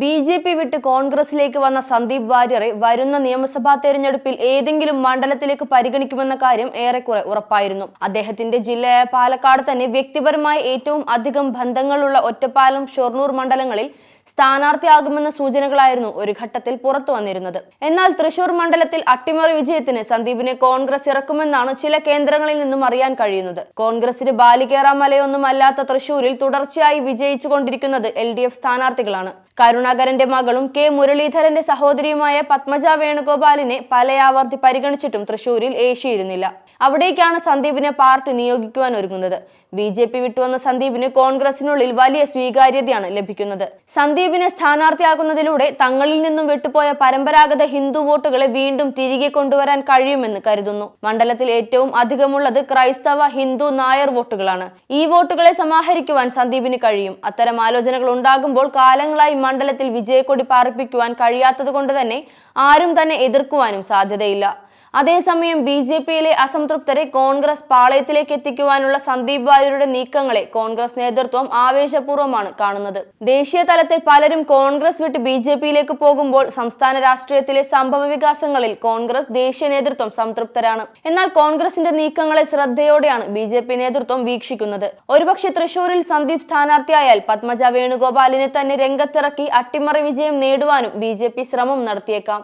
B J P വിട്ട് കോൺഗ്രസിലേക്ക് വന്ന സന്ദീപ് വാര്യറെ വരുന്ന നിയമസഭാ തെരഞ്ഞെടുപ്പിൽ ഏതെങ്കിലും മണ്ഡലത്തിലേക്ക് പരിഗണിക്കുമെന്ന കാര്യം ഏറെക്കുറെ ഉറപ്പായിരുന്നു. അദ്ദേഹത്തിന്റെ ജില്ലയായ പാലക്കാട് തന്നെ വ്യക്തിപരമായി ഏറ്റവും അധികം ബന്ധങ്ങളുള്ള ഒറ്റപ്പാലം ഷൊർണൂർ മണ്ഡലങ്ങളിൽ സ്ഥാനാർത്ഥിയാകുമെന്ന സൂചനകളായിരുന്നു ഒരു ഘട്ടത്തിൽ പുറത്തു വന്നിരുന്നത്. എന്നാൽ തൃശൂർ മണ്ഡലത്തിൽ അട്ടിമറി വിജയത്തിന് സന്ദീപിനെ കോൺഗ്രസ് ഇറക്കുമെന്നാണ് ചില കേന്ദ്രങ്ങളിൽ നിന്നും അറിയാൻ കഴിയുന്നത്. കോൺഗ്രസിന് ബാലികേറാമലയൊന്നും അല്ലാത്ത തൃശൂരിൽ തുടർച്ചയായി വിജയിച്ചുകൊണ്ടിരിക്കുന്നത് എൽ ഡി എഫ് സ്ഥാനാർത്ഥികളാണ്. കരുണാകരന്റെ മകളും കെ മുരളീധരന്റെ സഹോദരിയുമായ പത്മജ വേണുഗോപാലിനെ പലയാവർത്തി പരിഗണിച്ചിട്ടും തൃശൂരിൽ ഏശിയിരുന്നില്ല. അവിടേക്കാണ് സന്ദീപിനെ പാർട്ടി നിയോഗിക്കുവാൻ ഒരുങ്ങുന്നത്. ബി ജെ പി വിട്ടുവന്ന സന്ദീപിന് കോൺഗ്രസിനുള്ളിൽ വലിയ സ്വീകാര്യതയാണ് ലഭിക്കുന്നത്. സന്ദീപിനെ സ്ഥാനാർത്ഥിയാക്കുന്നതിലൂടെ തങ്ങളിൽ നിന്നും വിട്ടുപോയ പരമ്പരാഗത ഹിന്ദു വോട്ടുകളെ വീണ്ടും തിരികെ കൊണ്ടുവരാൻ കഴിയുമെന്ന് കരുതുന്നു. മണ്ഡലത്തിൽ ഏറ്റവും അധികമുള്ളത് ക്രൈസ്തവ ഹിന്ദു നായർ വോട്ടുകളാണ്. ഈ വോട്ടുകളെ സമാഹരിക്കുവാൻ സന്ദീപിന് കഴിയും. അത്തരം ആലോചനകൾ ഉണ്ടാകുമ്പോൾ കാലങ്ങളായി മണ്ഡലത്തിൽ വിജയക്കൊടി പാർപ്പിക്കുവാൻ കഴിയാത്തത് കൊണ്ട് തന്നെ ആരും തന്നെ എതിർക്കുവാനും സാധ്യതയില്ല. അതേസമയം ബി ജെ പിയിലെ അസംതൃപ്തരെ കോൺഗ്രസ് പാളയത്തിലേക്ക് എത്തിക്കുവാനുള്ള സന്ദീപ് വാര്യരുടെ നീക്കങ്ങളെ കോൺഗ്രസ് നേതൃത്വം ആവേശപൂർവമാണ് കാണുന്നത്. ദേശീയ തലത്തിൽ പലരും കോൺഗ്രസ് വിട്ട് ബി ജെ പിയിലേക്ക് പോകുമ്പോൾ സംസ്ഥാന രാഷ്ട്രീയത്തിലെ സംഭവ വികാസങ്ങളിൽ കോൺഗ്രസ് ദേശീയ നേതൃത്വം സംതൃപ്തരാണ്. എന്നാൽ കോൺഗ്രസിന്റെ നീക്കങ്ങളെ ശ്രദ്ധയോടെയാണ് ബി ജെ പി നേതൃത്വം വീക്ഷിക്കുന്നത്. ഒരുപക്ഷെ തൃശൂരിൽ സന്ദീപ് സ്ഥാനാർത്ഥിയായാൽ പത്മജ വേണുഗോപാലിനെ തന്നെ രംഗത്തിറക്കി അട്ടിമറി വിജയം നേടുവാനും ബി ശ്രമം നടത്തിയേക്കാം.